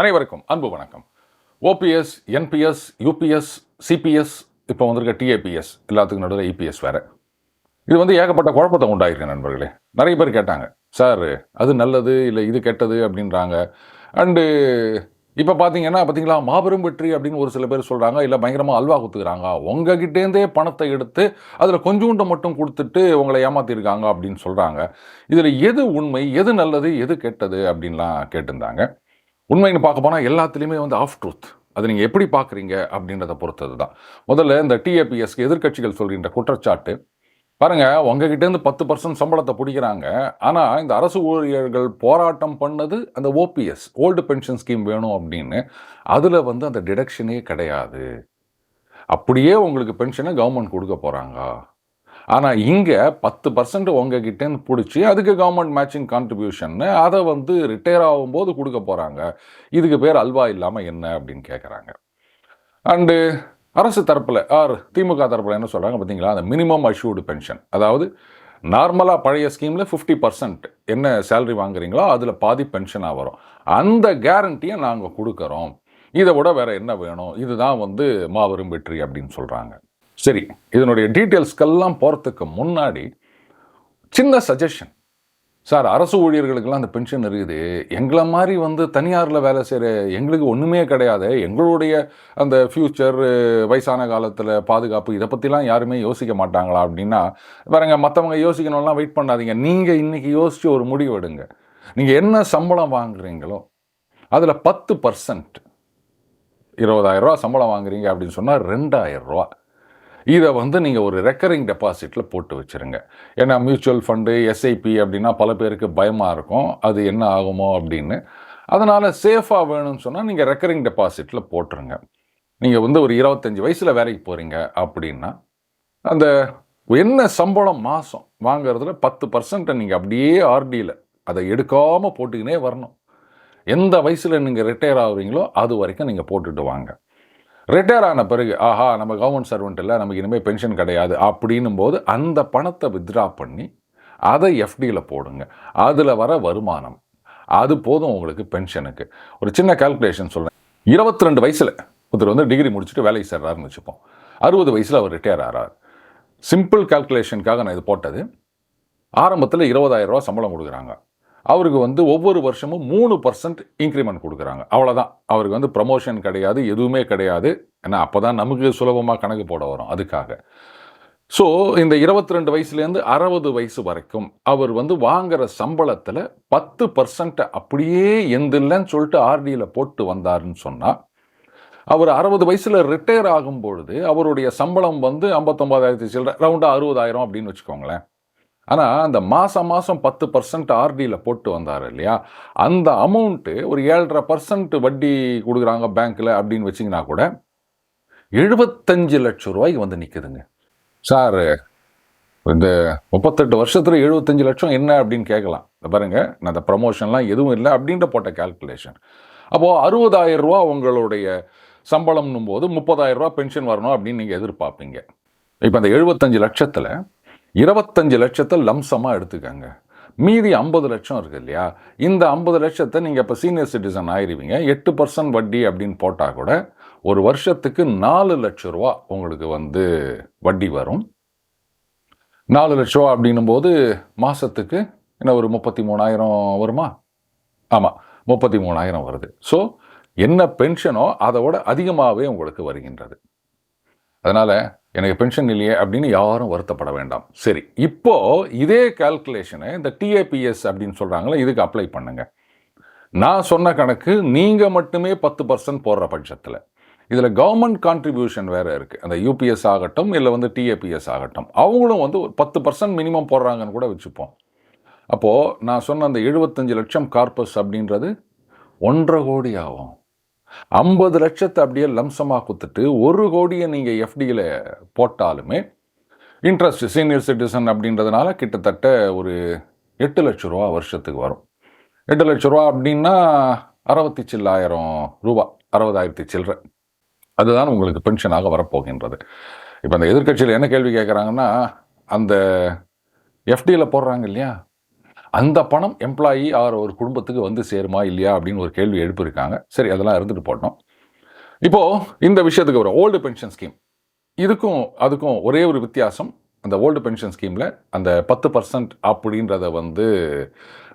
அனைவருக்கும் அன்பு வணக்கம். ஓபிஎஸ் என்பிஎஸ் யூபிஎஸ் சிபிஎஸ் இப்போ வந்திருக்க டிஏபிஎஸ் எல்லாத்துக்கும் நடுவில் இபிஎஸ் வேற. இது வந்து ஏகப்பட்ட குழப்பத்தை உண்டாயிருக்கு நண்பர்களே. நிறைய பேர் கேட்டாங்க சார் அது நல்லது இல்லை இது கெட்டது? அப்படின்றாங்க. அண்டு இப்போ பார்த்தீங்கன்னா பார்த்தீங்களா மாபெரும் வெற்றி அப்படின்னு ஒரு சில பேர் சொல்கிறாங்க இல்லை பயங்கரமாக அல்வா கொடுத்துக்கிறாங்க உங்ககிட்டேருந்தே பணத்தை எடுத்து அதில் கொஞ்சோண்டை மட்டும் கொடுத்துட்டு உங்களை ஏமாற்றிருக்காங்க அப்படின்னு சொல்கிறாங்க இதில் எது உண்மை எது நல்லது எது கெட்டது அப்படின்லாம் கேட்டிருந்தாங்க. உண்மைன்னு பார்க்க போனால் எல்லாத்துலேயுமே வந்து ஆஃப் ட்ரூத் அதை நீங்கள் எப்படி பார்க்குறீங்க அப்படின்றத பொறுத்தது தான் முதல்ல இந்த டிஏபிஎஸ்க்கு எதிர்க்கட்சிகள் சொல்கின்ற குற்றச்சாட்டு பாருங்கள் உங்ககிட்டேருந்து பத்து பர்சன்ட் சம்பளத்தை பிடிக்கிறாங்க. ஆனால் இந்த அரசு ஊழியர்கள் போராட்டம் பண்ணது அந்த ஓபிஎஸ் ஓல்டு பென்ஷன் ஸ்கீம் வேணும் அப்படின்னு. அதில் வந்து அந்த டிடக்ஷனே கிடையாது. அப்படியே உங்களுக்கு பென்ஷனை கவர்மெண்ட் கொடுக்க போகிறாங்க ஆனால் இங்கே பத்து பர்சன்ட் உங்ககிட்டேருந்து பிடிச்சி அதுக்கு கவர்மெண்ட் மேட்சிங் கான்ட்ரிபியூஷன்னு அதை வந்து ரிட்டையர் ஆகும்போது கொடுக்க போகிறாங்க இதுக்கு பேர் அல்வா இல்லாமல் என்ன அப்படின்னு கேட்குறாங்க அண்டு அரசு தரப்பில் ஆர் திமுக தரப்பில் என்ன சொல்கிறாங்க பார்த்தீங்களா அந்த மினிமம் அஷ்யூர்டு பென்ஷன் அதாவது நார்மலாக பழைய ஸ்கீமில் ஃபிஃப்டி பர்சன்ட் என்ன சேலரி வாங்குறீங்களோ அதில் பாதி பென்ஷனாக வரும். அந்த கேரண்டியை நாங்கள் கொடுக்குறோம். இதை விட வேறு என்ன வேணும்? இதுதான் வந்து மாபெரும் வெற்றி அப்படின்னு சொல்கிறாங்க சரி இதனுடைய டீட்டெயில்ஸ்க்கெல்லாம் போகிறதுக்கு முன்னாடி சின்ன சஜஷன் சார் அரசு ஊழியர்களுக்கெல்லாம் அந்த பென்ஷன் இருக்குது. எங்களை மாதிரி வந்து தனியாரில் வேலை செய்கிற எங்களுக்கு ஒன்றுமே கிடையாது. எங்களுடைய அந்த ஃப்யூச்சர் வயசான காலத்தில் பாதுகாப்பு இதை பற்றிலாம் யாருமே யோசிக்க மாட்டாங்களா அப்படின்னா பாருங்க மற்றவங்க யோசிக்கணும்லாம் வெயிட் பண்ணாதீங்க. நீங்கள் இன்றைக்கி யோசித்து ஒரு முடிவு எடுங்க. நீங்கள் என்ன சம்பளம் வாங்குறீங்களோ அதில் பத்து பர்சன்ட் இருபதாயிரரூவா சம்பளம் வாங்குறீங்க அப்படின்னு சொன்னால் ரெண்டாயிரரூவா இதை வந்து நீங்கள் ஒரு ரெக்கரிங் டெபாசிட்டில் போட்டு வச்சுருங்க. ஏன்னா மியூச்சுவல் ஃபண்டு எஸ்ஐபி அப்படின்னா பல பேருக்கு பயமாக இருக்கும். அது என்ன ஆகுமோ அப்படின்னு. அதனால் சேஃபாக வேணும்னு சொன்னால் நீங்கள் ரெக்கரிங் டெபாசிட்டில் போட்டுருங்க. நீங்கள் வந்து ஒரு இருபத்தஞ்சி வயசில் வேலைக்கு போகிறீங்க அப்படின்னா அந்த என்ன சம்பளம் மாதம் வாங்குறதுல பத்து பர்சன்ட்டை நீங்கள் அப்படியே ஆர்டியில் அதை எடுக்காமல் போட்டுக்கினே வரணும். எந்த வயசில் நீங்கள் ரிட்டையர் ஆகுறீங்களோ அது வரைக்கும் நீங்கள் போட்டுட்டு வாங்க. ரிட்டையர் ஆன பிறகு ஆஹா நம்ம கவர்மெண்ட் சர்வெண்ட் இல்லை நமக்கு இனிமேல் பென்ஷன் கிடையாது அப்படின்னும் போது அந்த பணத்தை வித்ட்ரா பண்ணி அதை எஃப்டியில் போடுங்க. அதில் வர வருமானம். அது போதும் உங்களுக்கு பென்ஷனுக்கு ஒரு சின்ன கால்குலேஷன் சொல்கிறேன் இருபத்தி ரெண்டு வயசில் ஒருத்தர் வந்து டிகிரி முடிச்சுட்டு வேலைக்கு சேர்றாருன்னு வச்சுப்போம். அறுபது வயசில் அவர் ரிட்டையர் ஆகிறார் சிம்பிள் கால்குலேஷனுக்காக நான் இது போட்டது. ஆரம்பத்தில் இருபதாயிரம் ரூபா சம்பளம் கொடுக்குறாங்க. அவருக்கு வந்து ஒவ்வொரு வருஷமும் மூணு பர்சன்ட் இன்க்ரிமெண்ட் கொடுக்குறாங்க. அவ்வளோதான் அவருக்கு வந்து ப்ரமோஷன் கிடையாது எதுவுமே கிடையாது. ஏன்னா அப்போ தான் நமக்கு சுலபமாக கணக்கு போட வரும் அதுக்காக. ஸோ இந்த இருபத்தி ரெண்டு வயசுலேருந்து அறுபது வயசு வரைக்கும் அவர் வந்து வாங்குகிற சம்பளத்தில் பத்து பர்சன்ட்டை அப்படியே எந்தில்லைன்னு சொல்லிட்டு ஆர்டியில் போட்டு வந்தாருன்னு சொன்னால் அவர் அறுபது வயசில் ரிட்டையர் ஆகும் பொழுது அவருடைய சம்பளம் வந்து ஐம்பத்தொம்பதாயிரத்தி சில்லற ரவுண்டாக அறுபதாயிரம் அப்படின்னு வச்சுக்கோங்களேன். ஆனால் அந்த மாதம் மாதம் பத்து பர்சன்ட் ஆர்டியில் போட்டு வந்தார் இல்லையா? அந்த அமௌண்ட்டு ஒரு ஏழரை பர்சன்ட் வட்டி கொடுக்குறாங்க பேங்க்கில் அப்படின்னு வச்சிங்கன்னா கூட எழுபத்தஞ்சு லட்சம் ரூபாய்க்கு வந்து நிற்குதுங்க சார் இந்த முப்பத்தெட்டு வருஷத்தில் எழுபத்தஞ்சு லட்சம் என்ன அப்படின்னு கேட்கலாம். இந்த பாருங்கள் நான் அந்த ப்ரமோஷன்லாம் எதுவும் இல்லை அப்படின்ற போட்ட கால்குலேஷன் அப்போது அறுபதாயிரம் ரூபா உங்களுடைய சம்பளம்னும் போது முப்பதாயிரம் ரூபா பென்ஷன் வரணும் அப்படின்னு நீங்கள் எதிர்பார்ப்பீங்க. இப்போ அந்த எழுபத்தஞ்சு லட்சத்தில் இருபத்தஞ்சு லட்சத்தை லம்சமாக எடுத்துக்கங்க. மீதி ஐம்பது லட்சம் இருக்குது இல்லையா? இந்த ஐம்பது லட்சத்தை நீங்கள் இப்போ சீனியர் சிட்டிசன் ஆயிருவீங்க. எட்டு பர்சன்ட் வட்டி அப்படின்னு போட்டால் கூட ஒரு வருஷத்துக்கு நாலு லட்ச ரூபா உங்களுக்கு வந்து வட்டி வரும். நாலு லட்ச ரூபா அப்படின்னும் போது மாதத்துக்கு என்ன ஒரு முப்பத்தி மூணாயிரம் வருமா? ஆமாம் முப்பத்தி மூணாயிரம் வருது. ஸோ என்ன பென்ஷனோ அதை விட அதிகமாகவே உங்களுக்கு வருகின்றது. அதனால் எனக்கு பென்ஷன் இல்லையே அப்படின்னு யாரும் வருத்தப்பட வேண்டாம். சரி இப்போது இதே கால்குலேஷனை இந்த டிஏபிஎஸ் அப்படின்னு சொல்கிறாங்களே இதுக்கு அப்ளை பண்ணுங்கள் நான் சொன்ன கணக்கு நீங்கள் மட்டுமே பத்து பர்சன்ட் போடுற பட்சத்தில். இதில் கவர்மெண்ட் கான்ட்ரிபியூஷன் வேறு இருக்குது அந்த யூபிஎஸ் ஆகட்டும் இல்லை வந்து டிஏபிஎஸ் ஆகட்டும் அவங்களும் வந்து ஒரு பத்து பர்சன்ட் மினிமம் போடுறாங்கன்னு கூட வச்சுப்போம். அப்போது நான் சொன்ன அந்த எழுபத்தஞ்சு லட்சம் கார்பஸ் அப்படின்றது ஒன்றரை கோடி ஆகும். ஐம்பது லட்சத்தை அப்படியே லம்சமாக கொடுத்துட்டு ஒரு கோடியை நீங்கள் எஃப்டியில் போட்டாலுமே இன்ட்ரெஸ்ட் சீனியர் சிட்டிசன் அப்படின்றதுனால கிட்டத்தட்ட ஒரு எட்டு லட்ச ரூபா வருஷத்துக்கு வரும். எட்டு லட்ச ரூபா அப்படின்னா அறுபத்தி சில்லாயிரம் ரூபா அறுபதாயிரத்தி சில்லற. அதுதான் உங்களுக்கு பென்ஷனாக வரப்போகின்றது. இப்போ அந்த எதிர்க்கட்சியில் என்ன கேள்வி கேட்குறாங்கன்னா அந்த எஃப்டியில் போடுறாங்க இல்லையா? அந்த பணம் எம்ப்ளாயி ஆர் ஒரு குடும்பத்துக்கு வந்து சேருமா இல்லையா அப்படின்னு ஒரு கேள்வி எழுப்பியிருக்காங்க. சரி அதெல்லாம் இருந்துட்டு போட்டோம். இப்போ இந்த விஷயத்துக்கு வரும். ஓல்டு பென்ஷன் ஸ்கீம் இதுக்கும் அதுக்கும் ஒரே ஒரு வித்தியாசம். அந்த ஓல்டு பென்ஷன் ஸ்கீமில் அந்த பத்து பர்சன்ட் அப்படின்றத வந்து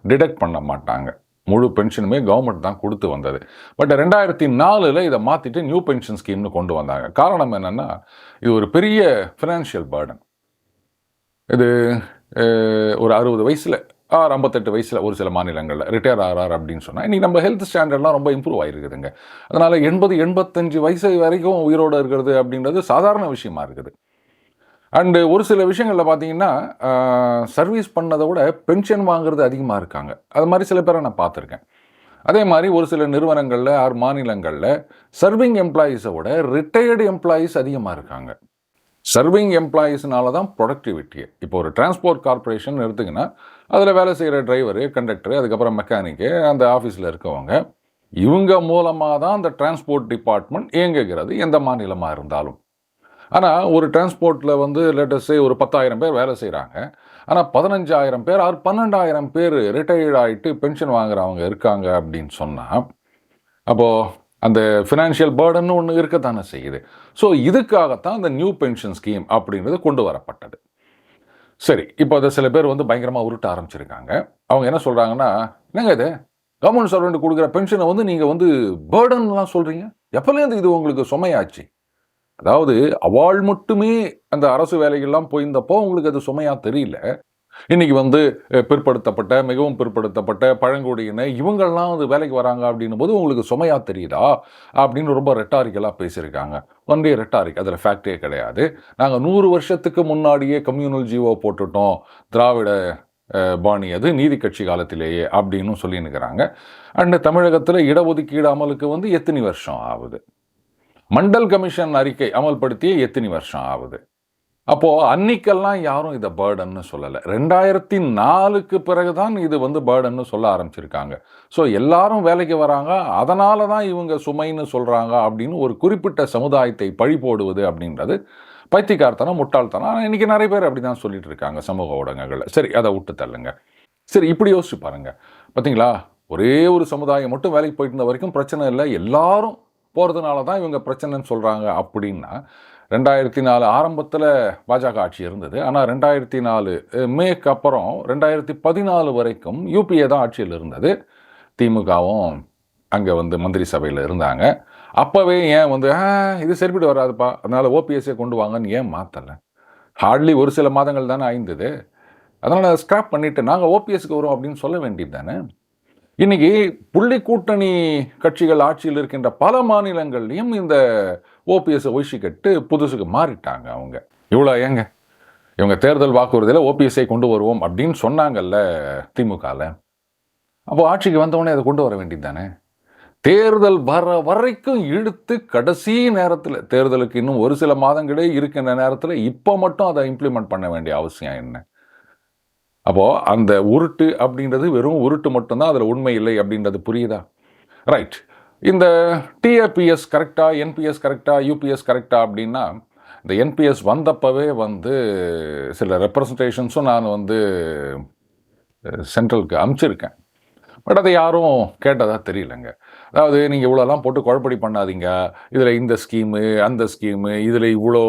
டிடெக்ட் பண்ண மாட்டாங்க. முழு பென்ஷனுமே கவர்மெண்ட் தான் கொடுத்து வந்தது. பட் ரெண்டாயிரத்தி நாலில் இதை மாற்றிட்டு நியூ பென்ஷன் ஸ்கீம்னு கொண்டு வந்தாங்க. காரணம் என்னென்னா இது ஒரு பெரிய ஃபினான்ஷியல் பேர்டன் இது ஒரு அறுபது வயசில் ஆறு ஐம்பத்தெட்டு வயசில் ஒரு சில மாநிலங்களில் ரிட்டையர் ஆறார் அப்படின்னு சொன்னால் இன்றைக்கி நம்ம ஹெல்த் ஸ்டாண்டர்ட்லாம் ரொம்ப இம்ப்ரூவ் ஆகிருக்குதுங்க அதனால் எண்பது எண்பத்தஞ்சு வயசு வரைக்கும் உயிரோடு இருக்கிறது அப்படின்றது சாதாரண விஷயமா இருக்குது. அண்டு ஒரு சில விஷயங்களில் பார்த்தீங்கன்னா சர்வீஸ் பண்ணதை விட பென்ஷன் வாங்குறது அதிகமாக இருக்காங்க. அது மாதிரி சில பேரை நான் பார்த்துருக்கேன். அதே மாதிரி ஒரு சில நிறுவனங்களில் ஆறு மாநிலங்களில் சர்விங் எம்ப்ளாயீஸை விட ரிட்டையர்டு எம்ப்ளாயீஸ் அதிகமாக இருக்காங்க. சர்விங் எம்ப்ளாயீஸ்னால தான் ப்ரொடக்டிவிட்டியை இப்போ ஒரு டிரான்ஸ்போர்ட் கார்ப்பரேஷன் எடுத்திங்கன்னா அதில் வேலை செய்கிற டிரைவரு கண்டக்டரு அதுக்கப்புறம் மெக்கானிக்கு அந்த ஆஃபீஸில் இருக்கவங்க இவங்க மூலமாக தான் அந்த டிரான்ஸ்போர்ட் டிபார்ட்மெண்ட் இயங்குகிறது எந்த மாநிலமாக இருந்தாலும். ஆனால் ஒரு டிரான்ஸ்போர்ட்டில் வந்து லேட்டஸ்டே ஒரு பத்தாயிரம் பேர் வேலை செய்கிறாங்க ஆனால் பதினஞ்சாயிரம் பேர் ஆறு பன்னெண்டாயிரம் பேர் ரிட்டையர்ட் ஆகிட்டு பென்ஷன் வாங்குறவங்க இருக்காங்க அப்படின்னு சொன்னால் அப்போது அந்த ஃபினான்ஷியல் பேர்டன் ஒன்று இருக்கத்தானே செய்யுது. ஸோ இதுக்காகத்தான் அந்த நியூ பென்ஷன் ஸ்கீம் அப்படின்றது கொண்டு வரப்பட்டது. சரி இப்போ அதை சில பேர் வந்து பயங்கரமாக உருட்ட ஆரம்பிச்சிருக்காங்க. அவங்க என்ன சொல்கிறாங்கன்னா என்னங்க இது? கவர்மெண்ட் சர்வெண்ட் கொடுக்குற பென்ஷனை வந்து நீங்கள் வந்து பேர்டன்லாம் சொல்கிறீங்க எப்போலேருந்து இது உங்களுக்கு சுமையாச்சு? அதாவது அவாள் மட்டுமே அந்த அரசு வேலைகள்லாம் போயிருந்தப்போ உங்களுக்கு அது சுமையாக தெரியல. இன்றைக்கி வந்து பிற்படுத்தப்பட்ட மிகவும் பிற்படுத்தப்பட்ட பழங்குடியின இவங்கெல்லாம் வந்து வேலைக்கு வராங்க அப்படின்னும் போது உங்களுக்கு சுமையாக தெரியுதா? அப்படின்னு ரொம்ப ரெட்டாரிக்கலாக பேசியிருக்காங்க. ஒன்றிய ரெட்டாரிக் அதில் ஃபேக்டே கிடையாது. நாங்கள் நூறு வருஷத்துக்கு முன்னாடியே கம்யூனல் ஜீவோ போட்டுட்டோம். திராவிட பாணி அது நீதி கட்சி காலத்திலேயே அப்படின்னு சொல்லினுக்கிறாங்க அண்ட் தமிழகத்தில் இடஒதுக்கீடு அமலுக்கு வந்து எத்தனை வருஷம் ஆகுது? மண்டல் கமிஷன் அறிக்கை அமல்படுத்தியே எத்தனை வருஷம் ஆகுது? அப்போது அன்னிக்கெல்லாம் யாரும் இதை பேர்டன்னு சொல்லலை. ரெண்டாயிரத்தி நாலுக்கு பிறகு தான் இது வந்து பேர்டன்னு சொல்ல ஆரம்பிச்சிருக்காங்க. ஸோ எல்லாரும் வேலைக்கு வராங்க. அதனால தான் இவங்க சுமைன்னு சொல்கிறாங்க அப்படின்னு ஒரு குறிப்பிட்ட சமுதாயத்தை பழி போடுவது அப்படின்றது பைத்தியக்காரத்தனம் முட்டாள்தனம். ஆனால் இன்னைக்கு நிறைய பேர் அப்படி தான் சொல்லிட்டு இருக்காங்க சமூக ஊடகங்களில். சரி அதை விட்டு தள்ளுங்க. சரி இப்படி யோசிச்சு பாருங்கள் பார்த்தீங்களா ஒரே ஒரு சமுதாயம் மட்டும் வேலைக்கு போயிட்டு இருந்த வரைக்கும் பிரச்சனை இல்லை. எல்லாரும் போகிறதுனால தான் இவங்க பிரச்சனைன்னு சொல்கிறாங்க அப்படின்னா ரெண்டாயிரத்தி நாலு ஆரம்பத்தில் பாஜக ஆட்சி இருந்தது. ஆனால் ரெண்டாயிரத்தி நாலு மேக்கு அப்புறம் ரெண்டாயிரத்தி பதினாலு வரைக்கும் யூபிஏ தான் ஆட்சியில் இருந்தது. திமுகவும் அங்கே வந்து மந்திரி சபையில் இருந்தாங்க. அப்போவே ஏன் வந்து இது சரிப்பட்டு வராதுப்பா. அதனால் ஓபிஎஸ்ஸே கொண்டு வாங்கன்னு ஏன் மாற்றலை ஹார்ட்லி ஒரு சில மாதங்கள் தானே ஆய்ந்தது அதனால் ஸ்கிராப் பண்ணிவிட்டு நாங்கள் ஓபிஎஸ்க்கு வரோம் அப்படின்னு சொல்ல வேண்டியது தானே. இன்றைக்கி புள்ளி கூட்டணி கட்சிகள் ஆட்சியில் இருக்கின்ற பல மாநிலங்கள்லையும் இந்த ஓபிஎஸ்ஸை ஒழிச்சிக்கட்டு புதுசுக்கு மாறிட்டாங்க அவங்க. இவ்வளோ ஏங்க? இவங்க தேர்தல் வாக்குறுதியில் ஓபிஎஸ்ஐ கொண்டு வருவோம் அப்படின்னு சொன்னாங்கல்ல திமுகவில் அப்போ ஆட்சிக்கு வந்தவொடனே அதை கொண்டு வர வேண்டியது தானே தேர்தல் வர வரைக்கும் இழுத்து கடைசி நேரத்தில் தேர்தலுக்கு இன்னும் ஒரு சில மாதங்களே இருக்கின்ற நேரத்தில் இப்போ மட்டும் அதை இம்ப்ளிமெண்ட் பண்ண வேண்டிய அவசியம் என்ன? அப்போது அந்த உருட்டு அப்படின்றது வெறும் உருட்டு மட்டும்தான் அதில் உண்மை இல்லை அப்படின்றது புரியுதா? ரைட் இந்த டிஏபிஎஸ் கரெக்டாக என்பிஎஸ் கரெக்டாக யூபிஎஸ் கரெக்டாக அப்படின்னா இந்த என்பிஎஸ் வந்தப்பவே வந்து சில ரெப்ரசன்டேஷன்ஸும் நான் வந்து சென்ட்ரலுக்கு அமுச்சிருக்கேன் பட் அதை யாரும் கேட்டதாக தெரியலங்க. அதாவது நீங்கள் இவ்வளோலாம் போட்டு குழப்படி பண்ணாதீங்க. இதில் இந்த ஸ்கீமு அந்த ஸ்கீமு இதில் இவ்வளோ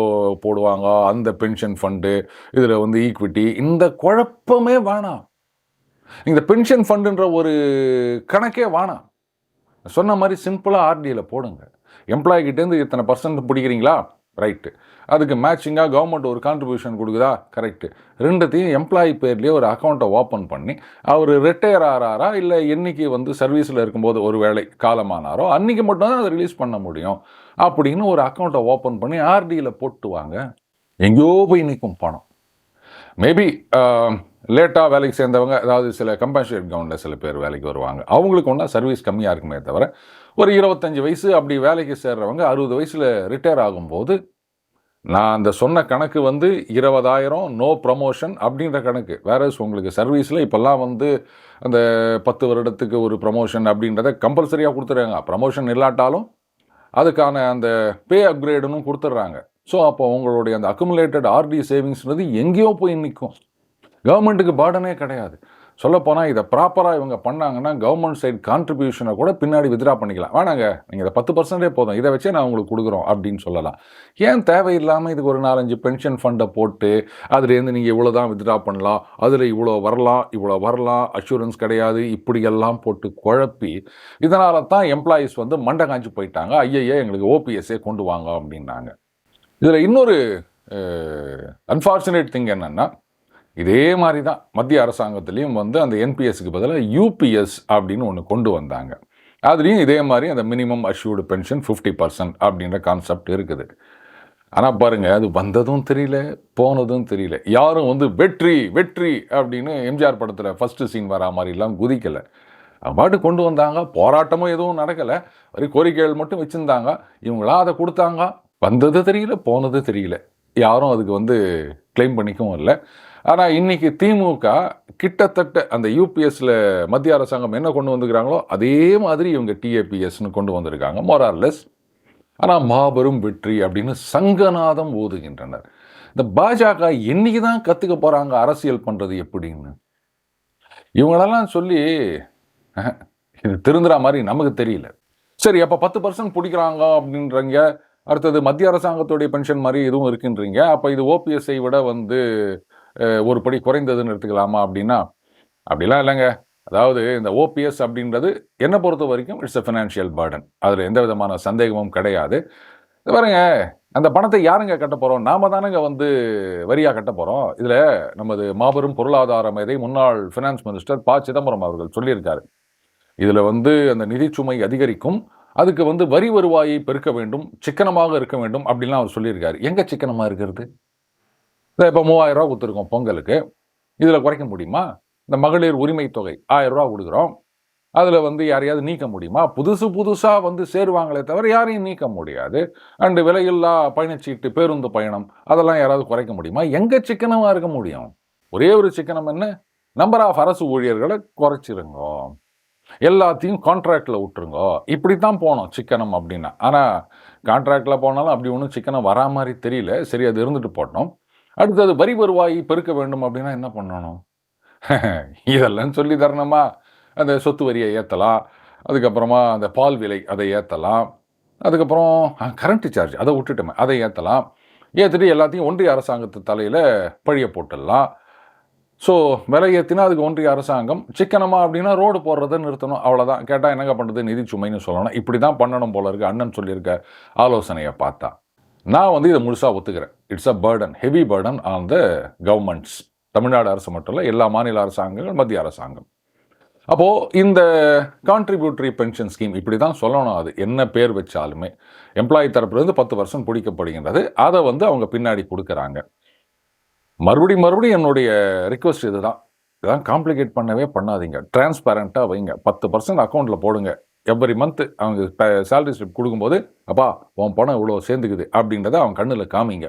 போடுவாங்க அந்த பென்ஷன் ஃபண்டு இதில் வந்து ஈக்விட்டி இந்த குழப்பமே வேணாம். இந்த பென்ஷன் ஃபண்டுன்ற ஒரு கணக்கே வேணாம். சொன்ன மாதிரி சிம்பிளாக ஆர்டியில் போடுங்க. எம்ப்ளாய்கிட்டேருந்து இத்தனை பர்சன்ட் பிடிக்கிறீங்களா? ரைட்டு அதுக்கு மேட்சிங்காக கவர்மெண்ட் ஒரு கான்ட்ரிபியூஷன் கொடுக்குதா? கரெக்டு ரெண்டுத்தையும் எம்ப்ளாயி பேர்லேயே ஒரு அக்கௌண்ட்டை ஓப்பன் பண்ணி அவர் ரிட்டையர் ஆகிறாரா இல்லை என்னைக்கு வந்து சர்வீஸில் இருக்கும்போது ஒரு வேளை காலமானாரோ அன்றைக்கி மட்டும்தான் அதை ரிலீஸ் பண்ண முடியும். அப்படின்னு ஒரு அக்கௌண்ட்டை ஓப்பன் பண்ணி ஆர்டியில் போட்டு வாங்க. எங்கேயோ போய் நிற்கும் பணம். மேபி லேட்டாக வேலைக்கு சேர்ந்தவங்க அதாவது சில கம்பன்சேட் கவுண்டில் சில பேர் வேலைக்கு வருவாங்க. அவங்களுக்கு ஒன்றா சர்வீஸ் கம்மியாக இருக்குமே தவிர ஒரு இருபத்தஞ்சி வயசு அப்படி வேலைக்கு சேர்றவங்க அறுபது வயசில் ரிட்டையர் ஆகும்போது நான் அந்த சொன்ன கணக்கு வந்து இருபதாயிரம் நோ ப்ரமோஷன் அப்படின்ற கணக்கு. வேற உங்களுக்கு சர்வீஸில் இப்போல்லாம் வந்து அந்த பத்து வருடத்துக்கு ஒரு ப்ரமோஷன் அப்படின்றத கம்பல்சரியாக கொடுத்துட்றாங்க. ப்ரமோஷன் இல்லாட்டாலும் அதுக்கான அந்த பே அப்கிரேடுன்னு கொடுத்துட்றாங்க. ஸோ அப்போ உங்களுடைய அந்த அக்குமுலேட்டட் ஆர்டி சேவிங்ஸ்ன்றது எங்கேயோ போய் நிற்கும் கவர்மெண்ட்டுக்கு பார்டனே கிடையாது. சொல்லப்போனால் இதை ப்ராப்பராக இவங்க பண்ணாங்கன்னா கவர்மெண்ட் சைட் கான்ட்ரிபியூஷனை கூட பின்னாடி வித்ரா பண்ணிக்கலாம். வேணாங்க நீங்கள் இதை பத்து பர்சன்டே போதும். இதை வச்சே நான் உங்களுக்கு கொடுக்குறோம் அப்படின்னு சொல்லலாம். ஏன் தேவையில்லாமல் இதுக்கு ஒரு நாலஞ்சு பென்ஷன் ஃபண்டை போட்டு அதுலேருந்து நீங்கள் இவ்வளோ தான் வித்ரா பண்ணலாம் அதில் இவ்வளோ வரலாம் இவ்வளோ வரலாம் அஷூரன்ஸ் கிடையாது இப்படியெல்லாம் போட்டு குழப்பி இதனால தான் எம்ப்ளாயீஸ் வந்து மண்டை காஞ்சி போயிட்டாங்க. ஐயையே எங்களுக்கு ஓபிஎஸ்ஸே கொண்டு வாங்க அப்படின்னாங்க. இதில் இன்னொரு அன்ஃபார்ச்சுனேட் திங் என்னென்னா இதே மாதிரி தான் மத்திய அரசாங்கத்துலேயும் வந்து அந்த என்பிஎஸ்க்கு பதிலாக யூபிஎஸ் அப்படின்னு ஒன்று கொண்டு வந்தாங்க. அதுலேயும் இதே மாதிரி அந்த minimum assured pension fifty percent அப்படின்ற கான்செப்ட் இருக்குது. ஆனால் பாருங்கள் அது வந்ததும் தெரியல போனதும் தெரியல. யாரும் வந்து வெற்றி வெற்றி அப்படின்னு எம்ஜிஆர் படத்தில் ஃபஸ்ட்டு சீன் வரா மாதிரிலாம் குதிக்கலை. பாட்டு கொண்டு வந்தாங்க போராட்டமும் எதுவும் நடக்கலை. ஒரு கோரிக்கைகள் மட்டும் வச்சுருந்தாங்க. இவங்களா அதை கொடுத்தாங்க. வந்தது தெரியல போனது தெரியல. யாரும் அதுக்கு வந்து கிளைம் பண்ணிக்கவும் இல்லை. ஆனால் இன்றைக்கி திமுக கிட்டத்தட்ட அந்த யூபிஎஸ்சில் மத்திய அரசாங்கம் என்ன கொண்டு வந்துக்கிறாங்களோ அதே மாதிரி இவங்க டிஏபிஎஸ்னு கொண்டு வந்திருக்காங்க மொரார்லெஸ் ஆனால் மாபெரும் வெற்றி அப்படின்னு சங்கநாதம் ஓதுகின்றனர். இந்த பாஜக என்னைக்கு தான் கற்றுக்க போகிறாங்க அரசியல் பண்ணுறது எப்படின்னு. இவங்களெல்லாம் சொல்லி இது திருந்துற மாதிரி நமக்கு தெரியல. சரி அப்போ பத்து பர்சன்ட் பிடிக்கிறாங்க அப்படின்றீங்க அடுத்தது மத்திய அரசாங்கத்துடைய பென்ஷன் மாதிரி எதுவும் இருக்குன்றீங்க அப்போ இது ஓபிஎஸ்ஐ விட வந்து ஒரு படி குறைந்ததுன்னு எடுத்துக்கலாமா அப்படின்னா அப்படிலாம் இல்லைங்க. அதாவது இந்த ஓபிஎஸ் அப்படின்றது என்னை பொறுத்த வரைக்கும் இட்ஸ் அ ஃபினான்ஷியல் பேர்டன். அதில் எந்த விதமான சந்தேகமும் கிடையாது. இது பாருங்க அந்த பணத்தை யாருங்க கட்ட போகிறோம் நாம தானங்க வந்து வரியாக கட்ட போகிறோம் இதில் நமது மாபெரும் பொருளாதார மேதை முன்னாள் ஃபினான்ஸ் மினிஸ்டர் ப. சிதம்பரம் அவர்கள் சொல்லியிருக்காரு. இதில் வந்து அந்த நிதிச்சுமை அதிகரிக்கும். அதுக்கு வந்து வரி வருவாயை பெருக்க வேண்டும். சிக்கனமாக இருக்க வேண்டும். அப்படின்லாம் அவர் சொல்லியிருக்காரு. எங்கே சிக்கனமாக இருக்கிறது? இப்போ மூவாயிரரூவா கொடுத்துருக்கோம் பொங்கலுக்கு. இதில் குறைக்க முடியுமா? இந்த மகளிர் உரிமை தொகை ஆயிரரூவா கொடுக்குறோம். அதில் வந்து யாரையாவது நீக்க முடியுமா? புதுசு புதுசாக வந்து சேருவாங்களே தவிர யாரையும் நீக்க முடியாது. அண்டு விலையில்லா பயணச்சீட்டு பேருந்து பயணம் அதெல்லாம் யாராவது குறைக்க முடியுமா? எங்கே சிக்கனமாக இருக்க முடியும்? ஒரே ஒரு சிக்கனம் என்ன? நம்பர் ஆஃப் அரசு ஊழியர்களை குறைச்சிருங்க. எல்லாத்தையும் கான்ட்ராக்டில் விட்டுருங்க. இப்படி தான் போனோம் சிக்கனம் அப்படின்னா. ஆனால் கான்ட்ராக்டில் போனாலும் அப்படி ஒன்றும் சிக்கனம் வரா மாதிரி தெரியல. சரி அது இருந்துட்டு போட்டோம். அடுத்தது வரி வருவாய் பெருக்க வேண்டும் அப்படின்னா என்ன பண்ணணும்? இதெல்லாம் சொல்லி தரணுமா? அந்த சொத்து வரியை ஏற்றலாம் அதுக்கப்புறமா அந்த பால் விலை அதை ஏற்றலாம் அதுக்கப்புறம் கரண்ட் சார்ஜ் அதை விட்டுட்டோமே அதை ஏற்றலாம் ஏற்றிட்டு எல்லாத்தையும் ஒன்றிய அரசாங்கத்து தலையில் பழிய போட்டுடலாம். ஸோ விலை ஏற்றினா அதுக்கு ஒன்றிய அரசாங்கம் சிக்கனமா அப்படின்னா ரோடு போடுறதை நிறுத்தணும். அவ்வளோதான் கேட்டால் என்னங்க பண்ணுறது நிதி சுமைன்னு சொல்லணும். இப்படி தான் பண்ணணும் போல இருக்கு. அண்ணன் சொல்லியிருக்க ஆலோசனையை பார்த்தா. நான் வந்து இதை முழுசாக ஒத்துக்கிறேன். It's a burden heavy burden on the governments Tamil Nadu அரசு மட்டும் இல்லை எல்லா மாநில அரசாங்கங்கள் மத்திய அரசாங்கம். அப்போது இந்த கான்ட்ரிபியூட்டரி பென்ஷன் ஸ்கீம் இப்படி தான் சொல்லணும் அது. என்ன பேர் வச்சாலுமே எம்ப்ளாயி தரப்புலேருந்து பத்து பர்சன்ட் பிடிக்கப்படுகின்றது. அதை வந்து அவங்க பின்னாடி கொடுக்குறாங்க. மறுபடியும் மறுபடியும் என்னுடைய ரிக்வஸ்ட் இதுதான். இதெல்லாம் காம்ப்ளிகேட் பண்ணவே பண்ணாதீங்க. டிரான்ஸ்பேரண்ட்டாக வைங்க. பத்து பர்சன்ட் அக்கௌண்ட்டில் போடுங்க. எவ்ரி மந்த் அவங்க சேலரி ஸ்லிப் கொடுக்கும்போது அப்பா உன் பணம் இவ்வளோ சேர்ந்துக்குது அப்படின்றத அவன் கண்ணில் காமிங்க.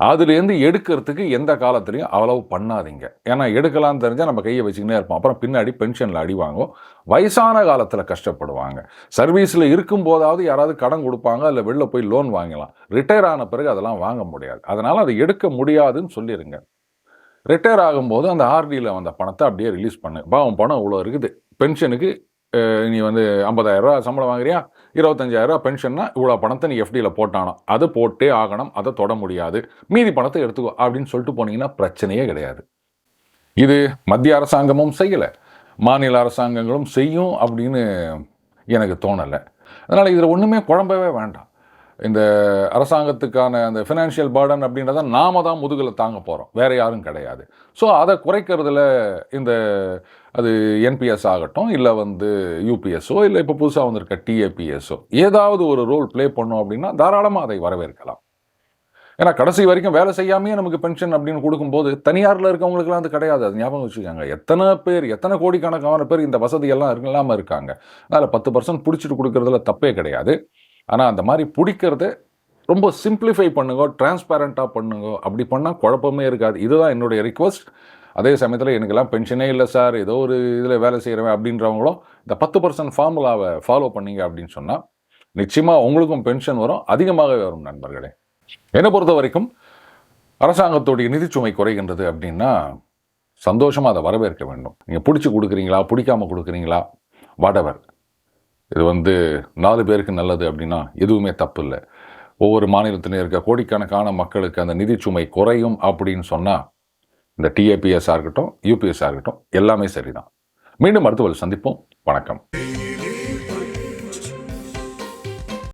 அதுலேருந்து எடுக்கிறதுக்கு எந்த காலத்துலையும் அவ்வளவு பண்ணாதீங்க. ஏன்னா எடுக்கலாம்னு தெரிஞ்சால் நம்ம கையை வச்சுக்கினே இருப்போம். அப்புறம் பின்னாடி பென்ஷனில் அடி வாங்கும். வயசான காலத்தில் கஷ்டப்படுவாங்க. சர்வீஸில் இருக்கும் போதாவது யாராவது கடன் கொடுப்பாங்க இல்லை வெளில போய் லோன் வாங்கலாம். ரிட்டையர் ஆன பிறகு அதெல்லாம் வாங்க முடியாது. அதனால் அதை எடுக்க முடியாதுன்னு சொல்லிடுங்க ரிட்டையர் ஆகும்போது அந்த ஆர்டியில் வந்த பணத்தை அப்படியே ரிலீஸ் பண்ணு. பா உன் பணம் இவ்வளோ இருக்குது. பென்ஷனுக்கு நீ வந்து 50000 ரூபா சம்பளம் வாங்குறியா? 25000 ரூபா பென்ஷன்னா இவ்வளோ பணத்தை நீ எஃப்டியில் போட்டானோ அது போட்டே ஆகணும். அதை தொட முடியாது. மீதி பணத்தை எடுத்துக்கோ. அப்படின்னு சொல்லிட்டு போனீங்கன்னா பிரச்சனையே கிடையாது. இது மத்திய அரசாங்கமும் செய்யலை. மாநில அரசாங்கங்களும் செய்யும் அப்படின்னு எனக்கு தோணலை. அதனால் இதில் ஒன்றுமே குழம்பவே வேண்டாம். இந்த அரசாங்கத்துக்கான அந்த ஃபினான்ஷியல் பேர்டன் அப்படின்றத நாம தான் முதுகில் தாங்க போகிறோம் வேறு யாரும் கிடையாது. ஸோ அதை குறைக்கிறதுல இந்த அது என்பிஎஸ் ஆகட்டும் இல்லை வந்து யூபிஎஸ்ஓ இல்லை இப்போ புதுசாக வந்திருக்க டிஏபிஎஸ்ஓ ஏதாவது ஒரு ரோல் ப்ளே பண்ணோம் அப்படின்னா தாராளமாக அதை வரவேற்கலாம். ஏன்னா கடைசி வரைக்கும் வேலை செய்யாமையே நமக்கு பென்ஷன் அப்படின்னு கொடுக்கும்போது தனியாரில் இருக்கவங்களுக்குலாம் அது கிடையாது. அது ஞாபகம் வச்சுக்கோங்க. எத்தனை பேர் எத்தனை கோடிக்கணக்கான பேர் இந்த வசதியெல்லாம் இல்லாமல் இருக்காங்க. அதனால் பத்து பர்சன்ட் பிடிச்சிட்டு கொடுக்கறதுல தப்பே கிடையாது. ஆனால் அந்த மாதிரி பிடிக்கிறது ரொம்ப சிம்பிளிஃபை பண்ணுங்க டிரான்ஸ்பேரண்ட்டாக பண்ணுங்க. அப்படி பண்ணால் குழப்பமே இருக்காது. இதுதான் என்னுடைய ரிக்வஸ்ட் அதே சமயத்தில் எனக்கெல்லாம் பென்ஷனே இல்லை சார். ஏதோ ஒரு இதில் வேலை செய்கிறவன் அப்படின்றவங்களும் இந்த பத்து பர்சன்ட் ஃபார்முலாவை ஃபாலோ பண்ணீங்க அப்படின்னு சொன்னால் நிச்சயமாக உங்களுக்கும் பென்ஷன் வரும் அதிகமாகவே வரும் நண்பர்களே. என்னை பொறுத்த வரைக்கும் அரசாங்கத்துடைய நிதிச்சுமை குறைகின்றது அப்படின்னா சந்தோஷமாக அதை வரவேற்க வேண்டும். நீங்கள் பிடிச்சி கொடுக்குறீங்களா பிடிக்காமல் கொடுக்குறீங்களா வடவர் இது வந்து நாலு பேருக்கு நல்லது அப்படின்னா எதுவுமே தப்பு இல்லை. ஒவ்வொரு மாநிலத்திலையும் இருக்க கோடிக்கணக்கான மக்களுக்கு அந்த நிதிச்சுமை குறையும் அப்படின்னு சொன்னால் இந்த டிஏபிஎஸ்ஸாக இருக்கட்டும் யூபிஎஸ்ஸாக இருக்கட்டும் எல்லாமே சரிதான். மீண்டும் மருத்துவர்கள் சந்திப்போம். வணக்கம்.